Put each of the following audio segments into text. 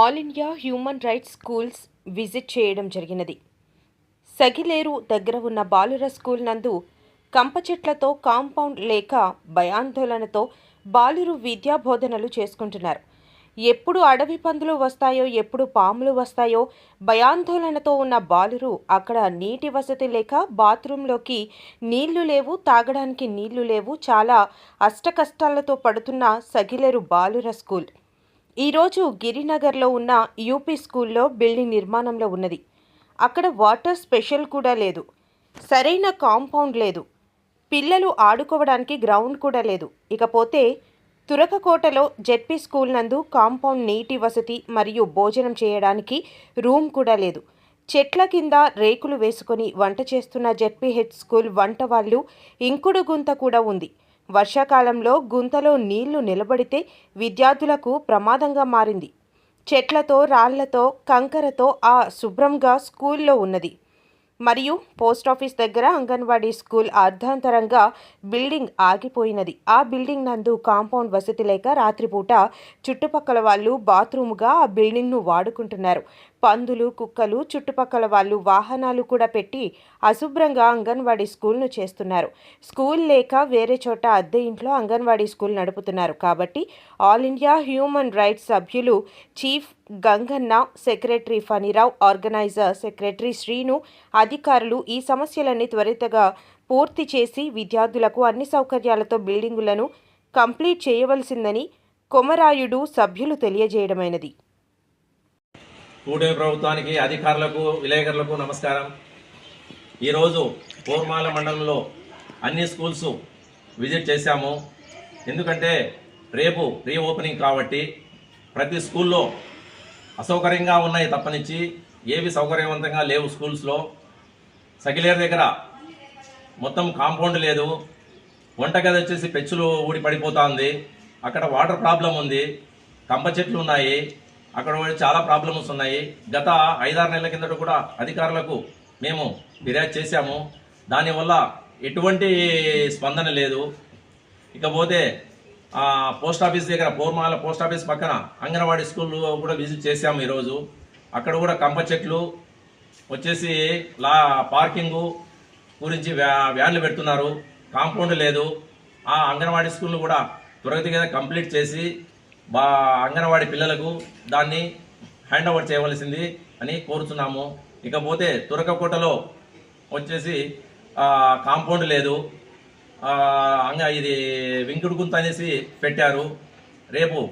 All India human rights schools visit చేయడం జరిగినది. సగిలేరు దగ్గర ఉన్న బాలుర స్కూల్ నందు కంప చెట్లతో కాంపౌండ్ లేక భయాందోళనతో బాలురు విద్యా బోధనలు చేసుకుంటున్నారు. ఎప్పుడు అడవి పందులు వస్తాయో ఎప్పుడు పాములు వస్తాయో భయాందోళనతో ఉన్న బాలురు అక్కడ నీటి వసతి లేక బాత్రూంలోకి నీళ్ళు లేవు తాగడానికి నీళ్ళు లేవు చాలా అష్టకష్టాలతో పడుతున్న సగిలేరు బాలుర స్కూల్. ఈరోజు గిరినగర్లో ఉన్న యూపీ స్కూల్లో బిల్డింగ్ నిర్మాణంలో ఉన్నది. అక్కడ వాటర్ స్పెషల్ కూడా లేదు. సరైన కాంపౌండ్ లేదు. పిల్లలు ఆడుకోవడానికి గ్రౌండ్ కూడా లేదు. ఇకపోతే తురకకోటలో జెడ్పీ స్కూల్ నందు కాంపౌండ్ నీటి వసతి మరియు భోజనం చేయడానికి రూమ్ కూడా లేదు. చెట్ల కింద రేకులు వేసుకొని వంట చేస్తున్న జెడ్పీహెచ్ స్కూల్ వంట వాళ్ళు ఇంకుడు గుంత కూడా ఉంది. వర్షాకాలంలో గుంతలో నీళ్ళు నిలబడితే విద్యార్థులకు ప్రమాదంగా మారింది. చెట్లతో రాళ్ళతో కంకరతో ఆ శుభ్రంగా స్కూల్లో ఉన్నది. మరియు పోస్ట్ ఆఫీస్ దగ్గర అంగన్వాడీ స్కూల్ అర్ధాంతరంగా బిల్డింగ్ ఆగిపోయినది. ఆ బిల్డింగ్ నందు కాంపౌండ్ వసతి లేక రాత్రిపూట చుట్టుపక్కల వాళ్ళు బాత్రూముగా ఆ బిల్డింగ్ను వాడుకుంటున్నారు. పందులు కుక్కలు చుట్టుపక్కల వాళ్ళు వాహనాలు కూడా పెట్టి అశుభ్రంగా అంగన్వాడీ స్కూల్ను చేస్తున్నారు. స్కూల్ లేక వేరే చోట అద్దె ఇంట్లో అంగన్వాడీ స్కూల్ నడుపుతున్నారు. కాబట్టి ఆల్ ఇండియా హ్యూమన్ రైట్స్ సభ్యులు chief Ganganna secretary Phanirao organiser secretary Srinu అధికారులు ఈ సమస్యలన్నీ త్వరితగా పూర్తి చేసి విద్యార్థులకు అన్ని సౌకర్యాలతో బిల్డింగులను కంప్లీట్ చేయవలసిందని కొమరాయుడు సభ్యులు తెలియజేయడమైనది. కూడే ప్రభుత్వానికి అధికారులకు విలేకరులకు నమస్కారం. ఈరోజు పూర్మాల మండలంలో అన్ని స్కూల్స్ విజిట్ చేశాము. ఎందుకంటే రేపు రీఓపెనింగ్ కాబట్టి ప్రతి స్కూల్లో అసౌకర్యంగా ఉన్నాయి తప్పనిచ్చి. ఏవి సౌకర్యవంతంగా లేవు స్కూల్స్లో. సగిలేరు దగ్గర మొత్తం కాంపౌండ్ లేదు. వంటగది వచ్చేసి పెచ్చులు ఊడి పడిపోతా ఉంది అక్కడ వాటర్ ప్రాబ్లం ఉంది. కంప చెట్లు ఉన్నాయి. అక్కడ కూడా చాలా ప్రాబ్లమ్స్ ఉన్నాయి గత ఐదారు నెలల కిందట కూడా అధికారులకు మేము ఫిర్యాదు చేశాము. దానివల్ల ఎటువంటి స్పందన లేదు. ఇకపోతే పోస్ట్ ఆఫీస్ దగ్గర పోర్మాల పోస్ట్ ఆఫీస్ పక్కన అంగన్వాడీ స్కూల్ కూడా విజిట్ చేశాము ఈరోజు. అక్కడ కూడా కంప చెట్లు వచ్చేసి లా పార్కింగు గురించి వ్యా- వ్యాన్లు పెడుతున్నారు. కాంపౌండ్ లేదు. ఆ అంగన్వాడీ స్కూల్ను కూడా త్వరగతిగా కంప్లీట్ చేసి బా అంగన్వాడీ పిల్లలకు దాన్ని హ్యాండ్ ఓవర్ చేయవలసింది అని కోరుతున్నాము ఇకపోతే తురకకోటలో వచ్చేసి కాంపౌండ్ లేదు. అంగ ఇది వెంకుడు గుంత అనేసి పెట్టారు. రేపు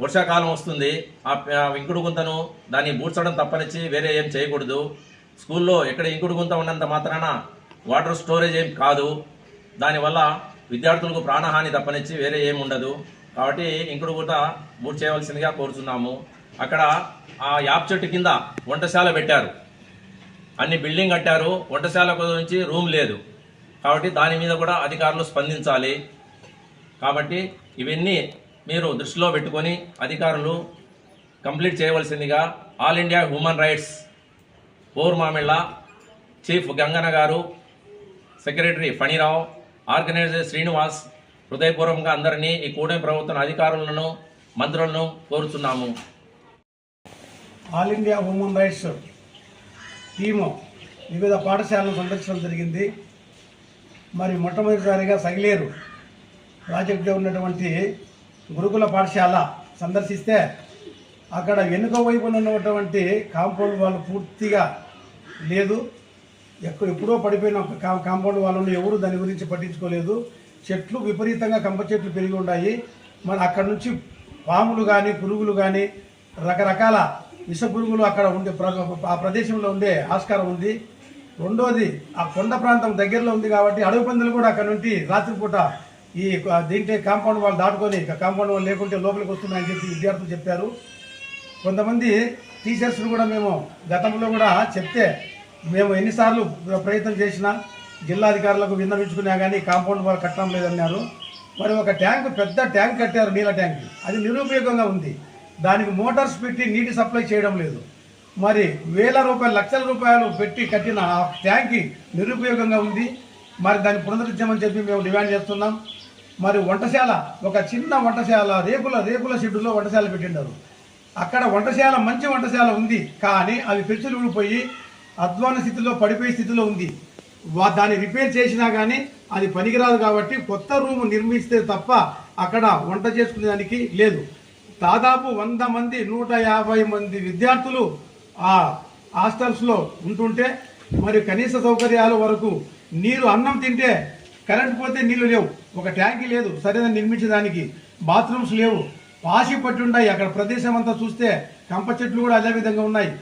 వర్షాకాలం వస్తుంది. ఆ ప- వెంకుడు గుంతను దాన్ని బూడ్చడం తప్పనిచ్చి వేరే ఏం చేయకూడదు. స్కూల్లో ఎక్కడ ఇంకుడు గుంత ఉన్నంత మాత్రాన వాటర్ స్టోరేజ్ ఏం కాదు. దానివల్ల విద్యార్థులకు ప్రాణహాని తప్పనిచ్చి వేరే ఏం ఉండదు. కాబట్టి ఇంకుడు కూడా మూడు చేయవలసిందిగా కోరుతున్నాము అక్కడ ఆ యాప్ చెట్టు కింద వంటశాల పెట్టారు. అన్ని బిల్డింగ్ కట్టారు. వంటశాల గురించి రూమ్ లేదు. కాబట్టి దాని మీద కూడా అధికారులు స్పందించాలి. కాబట్టి ఇవన్నీ మీరు దృష్టిలో పెట్టుకొని అధికారులు కంప్లీట్ చేయవలసిందిగా ఆల్ ఇండియా హ్యూమన్ రైట్స్ ఓర్ మామిళ్ళ చీఫ్ గంగన్న గారు సెక్రటరీ ఫణిరావు ఆర్గనైజర్ శ్రీనివాస్ హృదయపూర్వకంగా అందరినీ ఈ కూటమి ప్రభుత్వం అధికారులను మంత్రులను కోరుతున్నాము all India human rights team వివిధ పాఠశాలను సందర్శించడం జరిగింది. మరి మొట్టమొదటిసారిగా సగిలేరు ప్రాజెక్టులో ఉన్నటువంటి గురుకుల పాఠశాల సందర్శిస్తే అక్కడ వెనుక వైపున ఉన్నటువంటి కాంపౌండ్ వాళ్ళు పూర్తిగా లేదు. ఎక్కడ ఎప్పుడో పడిపోయిన కా- కాంపౌండ్ వాళ్ళను ఎవరు దాని గురించి పట్టించుకోలేదు. చెట్లు విపరీతంగా కంప చెట్లు పెరిగి ఉన్నాయి మరి అక్కడ నుంచి పాములు కానీ పురుగులు కానీ రకరకాల విష పురుగులు అక్కడ ఉండే ప్ర- ఆ ప్రదేశంలో ఉండే ఆస్కారం ఉంది. రెండోది ఆ కొండ ప్రాంతం దగ్గరలో ఉంది కాబట్టి అడవి పందులు కూడా అక్కడ నుండి రాత్రిపూట ఈ దీంట్లో కాంపౌండ్ వాళ్ళు దాటుకొని కాంపౌండ్ వాళ్ళు లేకుంటే లోపలికి వస్తున్నాయని చెప్పి విద్యార్థులు చెప్పారు. కొంతమంది టీచర్స్ను కూడా మేము గతంలో కూడా చెప్తే మేము ఎన్నిసార్లు ప్రయత్నం చేసినా జిల్లాధికారులకు విన్నవించుకున్నా కానీ కాంపౌండ్ వాళ్ళు కట్టడం లేదన్నారు. మరి ఒక ట్యాంక్ పెద్ద ట్యాంక్ కట్టారు నీళ్ళ ట్యాంక్. అది నిరుపయోగంగా ఉంది. దానికి మోటార్స్ పెట్టి నీటి సప్లై చేయడం లేదు. మరి వేల రూపాయలు లక్షల రూపాయలు పెట్టి కట్టిన ఆ ట్యాంక్ నిరుపయోగంగా ఉంది. మరి దాన్ని పునరుద్ధరించమని చెప్పి మేము డిమాండ్ చేస్తున్నాం. మరి వంటశాల ఒక చిన్న వంటశాల రేకుల రేకుల షెడ్డులో వంటశాల పెట్టిండారు. అక్కడ వంటశాల మంచి వంటశాల ఉంది. కానీ అవి పెంచులు ఊడిపోయి అధ్వాన స్థితిలో పడిపోయే స్థితిలో ఉంది. దాన్ని రిపేర్ చేసినా కానీ అది పనికిరాదు కాబట్టి కొత్త రూమ్ నిర్మిస్తే తప్ప అక్కడ వంట చేసుకునేదానికి లేదు. దాదాపు వంద మంది నూట యాభై మంది విద్యార్థులు ఆ హాస్టల్స్లో ఉంటుంటే మరి కనీస సౌకర్యాల వరకు నీరు అన్నం తింటే కరెంట్ పోతే నీళ్ళు లేవు. ఒక ట్యాంకీ లేదు సరైన నిర్మించడానికి. బాత్రూమ్స్ లేవు. పాసి పట్టి ఉన్నాయి అక్కడ ప్రదేశం అంతా చూస్తే కంప చెట్లు కూడా అదే విధంగా ఉన్నాయి.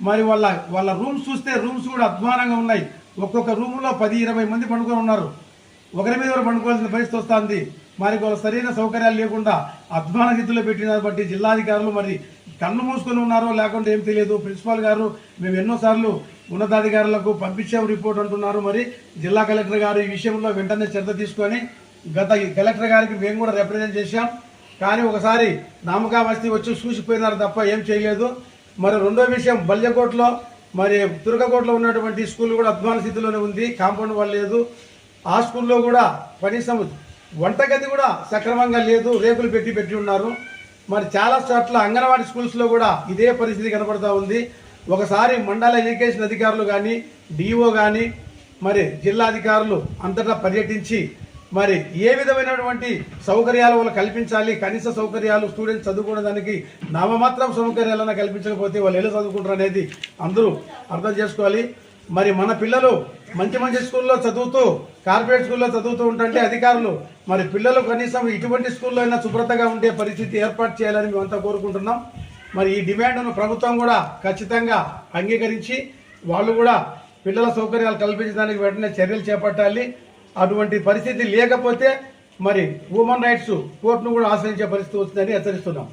మరి వాళ్ళ వాళ్ళ రూమ్స్ చూస్తే రూమ్స్ కూడా అధ్వానంగా ఉన్నాయి. ఒక్కొక్క రూములో పది ఇరవై మంది పండుకొని ఉన్నారు. ఒకరి మీద ఒకరు పండుకోవాల్సిన పరిస్థితి వస్తుంది. మరి వాళ్ళ సరైన సౌకర్యాలు లేకుండా అధ్వాన స్థితిలో పెట్టిన బట్టి జిల్లాధికారులు మరి కళ్ళు మూసుకొని ఉన్నారో లేకుంటే ఏం తెలియదు. ప్రిన్సిపాల్ గారు మేము ఎన్నోసార్లు ఉన్నతాధికారులకు పంపించాం రిపోర్ట్ అంటున్నారు. మరి జిల్లా కలెక్టర్ గారు ఈ విషయంలో వెంటనే చర్య తీసుకొని గత కలెక్టర్ గారికి మేము కూడా రిప్రజెంట్ చేశాం. కానీ ఒకసారి నామకావస్తి వచ్చి చూసిపోయినారు తప్ప ఏం చేయలేదు. మరి రెండో విషయం బల్యకోట్లో మరి దుర్గకోటలో ఉన్నటువంటి స్కూల్ కూడా అధ్వాన స్థితిలోనే ఉంది కాంపౌండ్ వాళ్ళు లేదు. ఆ స్కూల్లో కూడా కనీసం వంటగది కూడా సక్రమంగా లేదు రేకులు పెట్టి పెట్టి ఉన్నారు. మరి చాలా చోట్ల అంగన్వాడీ స్కూల్స్లో కూడా ఇదే పరిస్థితి కనబడుతూ ఉంది. ఒకసారి మండల ఎడ్యుకేషన్ అధికారులు కానీ డిఓ కానీ మరి జిల్లా అధికారులు అంతటా పర్యటించి మరి ఏ విధమైనటువంటి సౌకర్యాలు వాళ్ళు కల్పించాలి? కనీస సౌకర్యాలు స్టూడెంట్స్ చదువుకోవడానికి నామమాత్రం సౌకర్యాలను కల్పించకపోతే వాళ్ళు ఎలా చదువుకుంటారు అనేది అందరూ అర్థం చేసుకోవాలి. మరి మన పిల్లలు మంచి మంచి స్కూల్లో చదువుతూ కార్పొరేట్ స్కూల్లో చదువుతూ ఉంటుంటే అధికారులు మరి పిల్లలు కనీసం ఇటువంటి స్కూల్లో అయినా శుభ్రతగా ఉండే పరిస్థితి ఏర్పాటు చేయాలని మేమంతా కోరుకుంటున్నాం. మరి ఈ డిమాండ్ను ప్రభుత్వం కూడా ఖచ్చితంగా అంగీకరించి వాళ్ళు కూడా పిల్లల సౌకర్యాలు కల్పించడానికి వెంటనే చర్యలు చేపట్టాలి. అటువంటి పరిస్థితి లేకపోతే మరి హ్యూమన్ రైట్స్ కోర్టును కూడా ఆశ్రయించే పరిస్థితి వస్తుందని హెచ్చరిస్తున్నాం.